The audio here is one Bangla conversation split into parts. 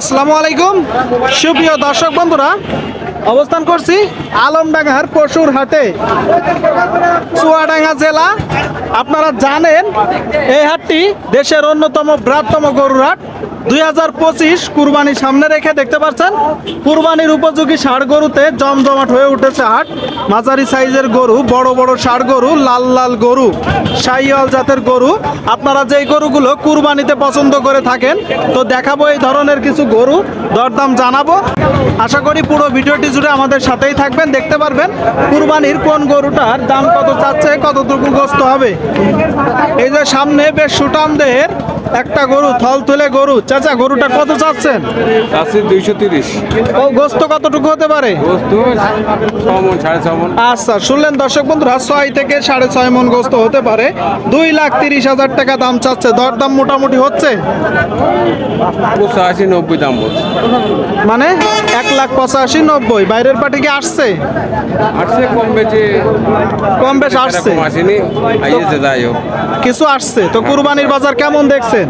আসসালামু আলাইকুম। সুপ্রিয় দর্শক বন্ধুরা অবস্থান করছি আলমডাঙ্গার পশুর হাটে চুয়াডাঙ্গা জেলা। আপনারা জানেন, এই হাটটি দেশের অন্যতম বৃহত্তম গরুর হাট। দুই হাজার পঁচিশ কুরবানি সামনে রেখে দেখতে পাচ্ছেন, কুরবানির উপযোগী ষাড় গরুতে জমজমাট হয়ে উঠেছে হাট। মাঝারি সাইজের গরু, বড় বড় ষাড় গরু, লাল লাল গরু সাইয়াল জাতের গরু। আপনারা যেই গরুগুলো কুরবানিতে পছন্দ করে থাকেন, তো দেখাবো এই ধরনের কিছু গরু, দরদাম জানাব। আশা করি পুরো ভিডিওটি জুড়ে আমাদের সাথেই থাকবেন দেখতে পারবেন কুরবানির কোন গরুটার দাম কত চাচ্ছে কতটুকু গ্রস্ত হবে। এই যে সামনে বেশ সুটাম দেহের একটা গরু থল তুলে গরু। চাচা গরুটা কত চাচ্ছেন? আছে দুইশো তিরিশ। ও গোস্ত কতটুকু হতে পারে? আচ্ছা শুনলেন দর্শক বন্ধুরা ছয় থেকে সাড়ে ছয় মন গোস্ত হতে পারে। দুই লাখ তিরিশ হাজার টাকা দাম চাচ্ছে। দরদাম মোটামুটি হচ্ছে? পঁচাশি নব্বই দাম মানে এক লাখ পঁচাশি নব্বই। বাইরের পার্টি কি আসছে? আসছে কম বেশি। কম বেশ আসছে। আসেনি। আইয়েছে যাই হোক। কিছু আসছে। তো কুরবানির বাজার কেমন দেখছেন?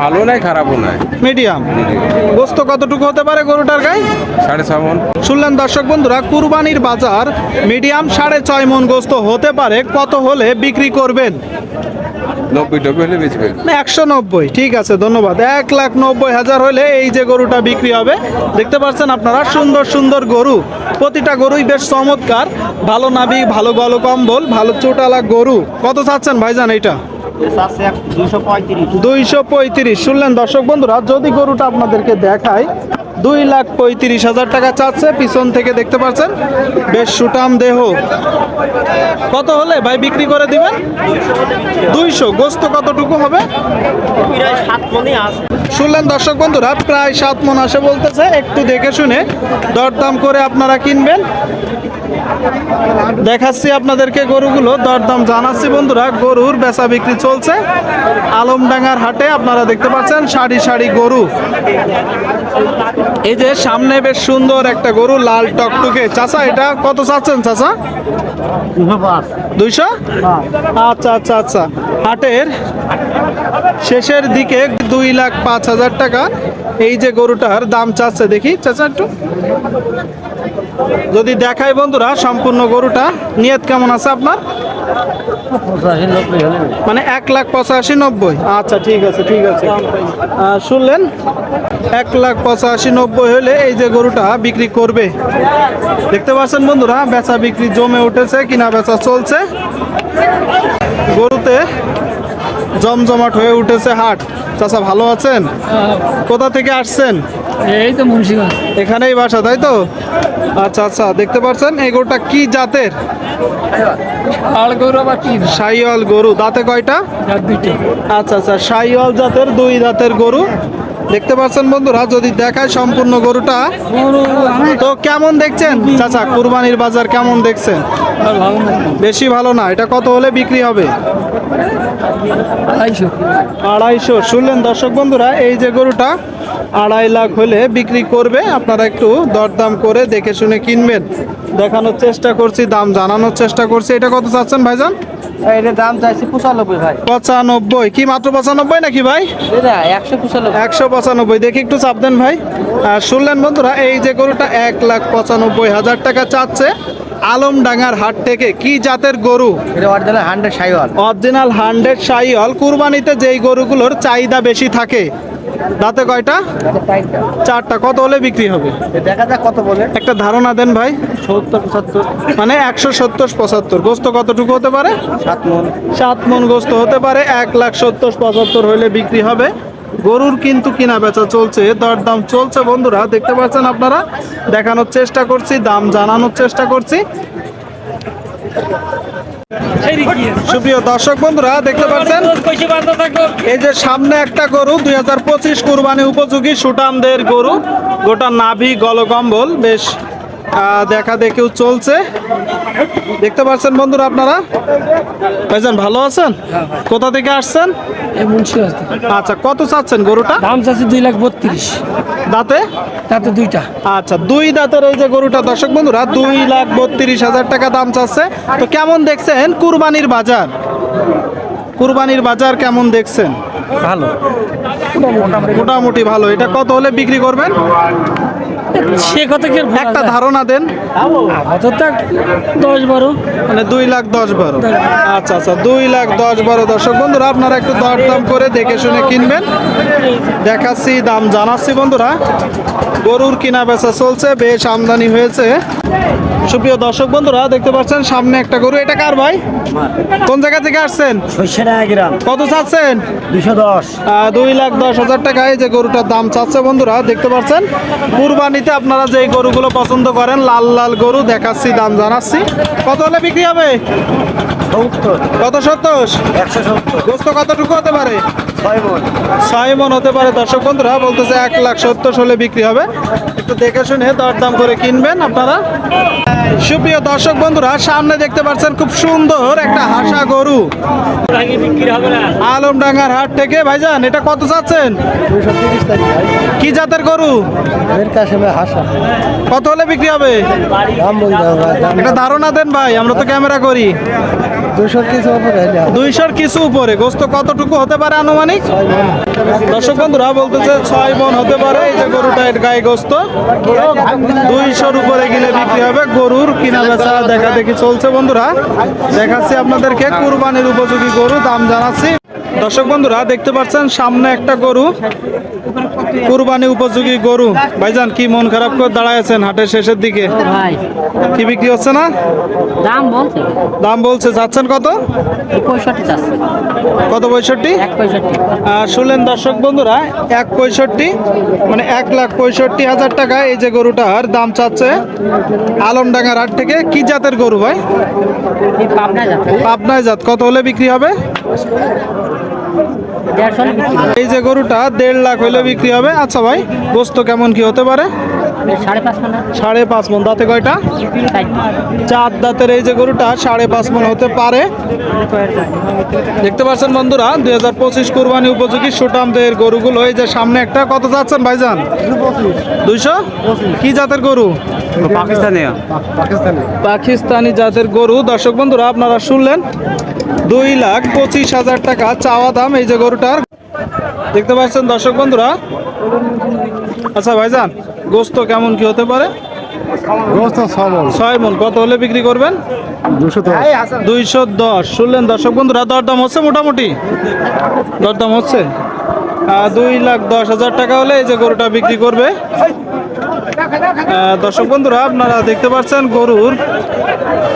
ভালো নাই খারাপও নাই। মিডিয়াম। গোস্ত কতটুকু হতে পারে গরুটার গায়ে? সাড়ে ছ মন। শুনলেন দর্শক বন্ধুরা কুরবানির বাজার মিডিয়াম সাড়ে ছয় মন গোস্ত হতে পারে। কত হলে বিক্রি করবেন? নব্বই হলে একশো নব্বই। ঠিক আছে ধন্যবাদ। এক লাখ নব্বই হাজার হলে এই যে গরুটা বিক্রি হবে দেখতে পাচ্ছেন আপনারা সুন্দর সুন্দর গরু, প্রতিটা গরুই বেশ চমৎকার। ভালো নাবি, ভালো গলকম্বল, ভালো চোটালা গরু। কত চাচ্ছেন ভাইজান এইটা? দুইশো পঁয়ত্রিশ। শুনলেন দর্শক বন্ধুরা, যদি গরুটা আপনাদেরকে দেখায় দুই লাখ পঁয়ত্রিশ হাজার টাকা চাচ্ছে, পিছন থেকে দেখতে পাচ্ছেন, বেশ সুটাম দেহ। কত হলে ভাই বিক্রি করে দিবেন? দুইশো। গোস্ত কতটুকু হবে? শুনলেন দর্শক বন্ধুরা, প্রায় সাত মন আসে বলতেছে, একটু দেখে শুনে দরদাম করে আপনারা কিনবেন। দেখাচ্ছি আপনাদেরকে গরুগুলো, দরদাম জানাচ্ছি বন্ধুরা, গরুর বেচা বিক্রি চলছে। আলমডাঙ্গার হাটে আপনারা দেখতে পাচ্ছেন সারি সারি গরু। এই যে সামনে বেশ সুন্দর একটা গরু, লাল টকটকে। চাচা, এটা কত চাচ্ছেন চাচা? দুইশো? আচ্ছা আচ্ছা আচ্ছা। হাটের শেষের দিকে দুই লাখ পাঁচ হাজার টাকা। এই যে গরুটার দাম চাচ্ছে দেখি। চাচা, একটু। যদি দেখাই বন্ধুরা সম্পূর্ণ গরুটা, নিয়ত কেমন আছে আপনার? মানে এক লাখ পঁচাশি নব্বই। আচ্ছা ঠিক আছে ঠিক আছে। শুনলেন? এক লাখ পঁচাশি নব্বই হলে এই যে গরুটা বিক্রি করবে। দেখতে পাচ্ছেন বন্ধুরা, বেচা বিক্রি জমে উঠেছে, কিনা বেচা চলছে। গরুতে জমজমাট হয়ে উঠেছে হাট। চাচা, ভালো আছেন? কোথা থেকে আসছেন? এই তো মুন্সিগঞ্জ। এখানেই বাসা তাই তো? আচ্ছা আচ্ছা দেখতে পাচ্ছেন এই গরুটা কি জাতের? আর গরু আবার কি? সাইওয়াল গরু দাঁতে কয়টা? দুইটা। আচ্ছা আচ্ছা সাইওয়াল জাতের দুই দাঁতের গরু। দেখতে পাচ্ছেন বন্ধুরা যদি দেখায় সম্পূর্ণ গরুটা তো কেমন দেখছেন? চাচা কুরবানির বাজার কেমন দেখছেন? বেশি ভালো না এটা কত হলে বিক্রি হবে? আড়াইশো। আড়াইশো শুনলেন দর্শক বন্ধুরা এই যে গরুটা আড়াই লাখ হলে বিক্রি করবে। আপনারা একটু দরদাম করে দেখে শুনে কিনবেন। দেখানোর চেষ্টা করছি দাম জানানোর চেষ্টা করছি। এটা কত চাচ্ছেন ভাইজান? দাম চাইছি পঁচানব্বই ভাই। পঁচানব্বই। কি মাত্র পঁচানব্বই নাকি ভাই? একশো পঁচানব্বই। একশো পঁচানব্বই। দেখি একটু চাপ দেন ভাই। আর শুনলেন বন্ধুরা এই যে গরুটা এক লাখ পঁচানব্বই হাজার টাকা চাচ্ছে। আলমডাঙ্গার হাট থেকে কি জাতের গরু? Original hundred Sahiwal. Original hundred Sahiwal কুরবানিতে যেই গরুগুলোর চাহিদা বেশি থাকে দাঁতে কয়টা? চারটা। কত হলে বিক্রি হবে? দেখা যাক কত বলে। একটা ধারণা দেন ভাই। সত্তর পঁচাত্তর। মানে একশো সত্তর পঁচাত্তর। গোস্ত কতটুকু হতে পারে? সাত মন। সাত মন গোস্ত হতে পারে। এক লাখ সত্তর পঁচাত্তর হলে বিক্রি হবে। গরুর কিন্তু কিনা বেচা চলছে, দরদাম চলছে বন্ধুরা, দেখতে পাচ্ছেন আপনারা? দেখানোর চেষ্টা করছি, দাম জানানোর চেষ্টা করছি। সুপ্রিয় দর্শক বন্ধুরা, দেখতে পাচ্ছেন? এই যে সামনে একটা গরু, দুই হাজার পঁচিশ কুরবানি উপযোগী সুটামদের গরু, গোটা নাভি গলকম্বল বেশ দেখা দেখেও চলছে। দেখতে পাচ্ছেন বন্ধুরা আপনারা? ভাইজান ভালো আছেন? কোথা থেকে আসছেন? আচ্ছা কত চাচ্ছেন গরুটা? দাম চাচ্ছে দুই লাখ বত্রিশ। দাঁতে? তাতে দুইটা। আচ্ছা দুই দাঁতের এই যে গরুটা দর্শক বন্ধুরা দুই লাখ বত্রিশ হাজার টাকা দাম চাচ্ছে। তো কেমন দেখছেন কুরবানির বাজার? কুরবানির বাজার কেমন দেখছেন? ভালো। মোটামুটি ভালো। এটা কত হলে বিক্রি করবেন? সে কত কি একটা ধারণা দেন। আপাতত দশ বারো। মানে দুই লাখ দশ বারো। আচ্ছা আচ্ছা দুই লাখ দশ বারো দর্শক বন্ধুরা আপনারা একটু দরদাম করে দেখে শুনে কিনবেন। দেখাচ্ছি দাম জানাচ্ছি বন্ধুরা। গরুর কিনা বেচা চলছে বেশ আমদানি হয়েছে। সুপ্রিয় দর্শক বন্ধুরা দেখতে পাচ্ছেন সামনে একটা গরু। এটা কার ভাই? কোন জায়গা থেকে আসছেন? কত চাচ্ছেন? দুশো। দশ দুই লাখ দশ হাজার টাকায় যে গরুটার দাম চাচ্ছে বন্ধুরা দেখতে পাচ্ছেন? কুরবানিতে আপনারা যে গরুগুলো পছন্দ করেন লাল লাল গরু দেখাচ্ছি দাম জানাচ্ছি। কত হলে বিক্রি হবে? কত সত্তর? একশো সত্তর। গোস্ত কতটুকু হতে পারে? ছয় মন হতে পারে দর্শক বন্ধুরা বলতেছে এক লাখ সত্তর হলে বিক্রি হবে। একটু দেখে শুনে দরদাম করে কিনবেন আপনারা। সুপ্রিয় দর্শক বন্ধুরা সামনে দেখতে পাচ্ছেন খুব সুন্দর একটা হাসা গরু। আলম ডাঙ্গার হাট থেকে ভাইজান এটা কত চাচ্ছেন? কি জাতের গরু? হাসা কত হলে বিক্রি হবে? একটা ধারণা দেন ভাই আমরা তো ক্যামেরা করি। দুইশোর কিছু উপরে গোস্ত কতটুকু হতে পারে আনুমানিক? দর্শক বন্ধুরা বলতেছে ছয় মন হতে পারে। এই যে গরুটা গায়ে গোস্ত দুইশোর উপরে গেলে বিক্রি হবে। গরুর কিনা বেচা দেখা দেখি চলছে বন্ধুরা। দেখাচ্ছি আপনাদেরকে কুরবানির উপযোগী গরু দাম জানাচ্ছি। দর্শক বন্ধুরা দেখতে পাচ্ছেন সামনে একটা গরু। কুরবানি উপযোগী গরু। ভাইজান কি মন খারাপ করে দাঁড়ায় আছেন হাটের শেষের দিকে? ভাই। কি বিক্রি হচ্ছে না? দাম বলছে। দাম বলছে যাচ্ছেন কত? পঁয়ষট্টি কত পঁয়ষট্টি? শুনলেন দর্শক বন্ধুরা এক পঁয়ষট্টি মানে এক লাখ পঁয়ষট্টি হাজার টাকা এই যে গরুটার দাম চাচ্ছে আলমডাঙ্গার হাট থেকে। কি জাতের গরু ভাই? পাবনায় জাত। কত হলে বিক্রি হবে? এই যে গরুটা দেড় লাখ হইলে বিক্রি হবে। আচ্ছা ভাই গোস্ত কেমন কি হতে পারে? সাড়ে পাঁচ মন সাড়ে পাঁচ মন দাঁতে কয়টা? চার দাঁতের এই যে গরুটা সাড়ে পাঁচ মন হতে পারে। দেখতে পাচ্ছেন বন্ধুরা দুই হাজার পঁচিশ কোরবানি উপযোগী সুটামদের গরুগুলো। এই যে সামনে একটা কত যাচ্ছেন ভাইজান? দুইশো? কি জাতের গরু? পাকিস্তানি। পাকিস্তানি জাতের গরু। দর্শক বন্ধুরা আপনারা শুনলেন দুই লাখ পঁচিশ হাজার টাকা চাওয়া দাম এই যে গরুটার। দেখতে পাচ্ছেন দর্শক বন্ধুরা আচ্ছা ভাইজান গোস্ত কেমন কি হতে পারে? ছয় মন। কত হলে বিক্রি করবেন? দুইশো দশ। শুনলেন দর্শক বন্ধুরা দরদাম হচ্ছে মোটামুটি? দরদাম হচ্ছে? দুই লাখ দশ হাজার টাকা হলে এই যে গরুটা বিক্রি করবে। দর্শক বন্ধুরা আপনারা দেখতে পাচ্ছেন গরুর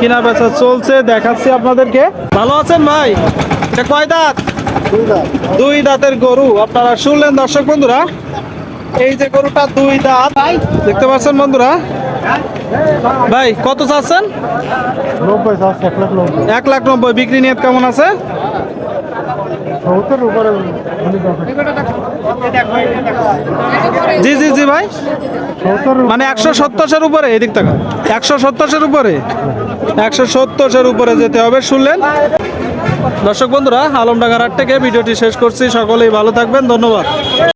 কিনা বেচা চলছে দেখাচ্ছি আপনাদেরকে। ভালো আছেন ভাই? এটা কয় দাঁত। দুই দাঁতের গরু আপনারা শুনলেন দর্শক বন্ধুরা? এই যে গরুটা দুই দাঁত। দেখতে পাচ্ছেন বন্ধুরা? ভাই কত চাচ্ছেন? এক লাখ নব্বই। বিক্রি নিয়ে কেমন আছে? জি জি জি ভাই। মানে একশো সত্তরের উপরে এদিক টাকা একশো সত্তরের উপরে? একশো সত্তরের উপরে যেতে হবে শুনলেন? দর্শক বন্ধুরা আলমডাঙ্গার হাট থেকে ভিডিওটি শেষ করছি। সকলেই ভালো থাকবেন। ধন্যবাদ।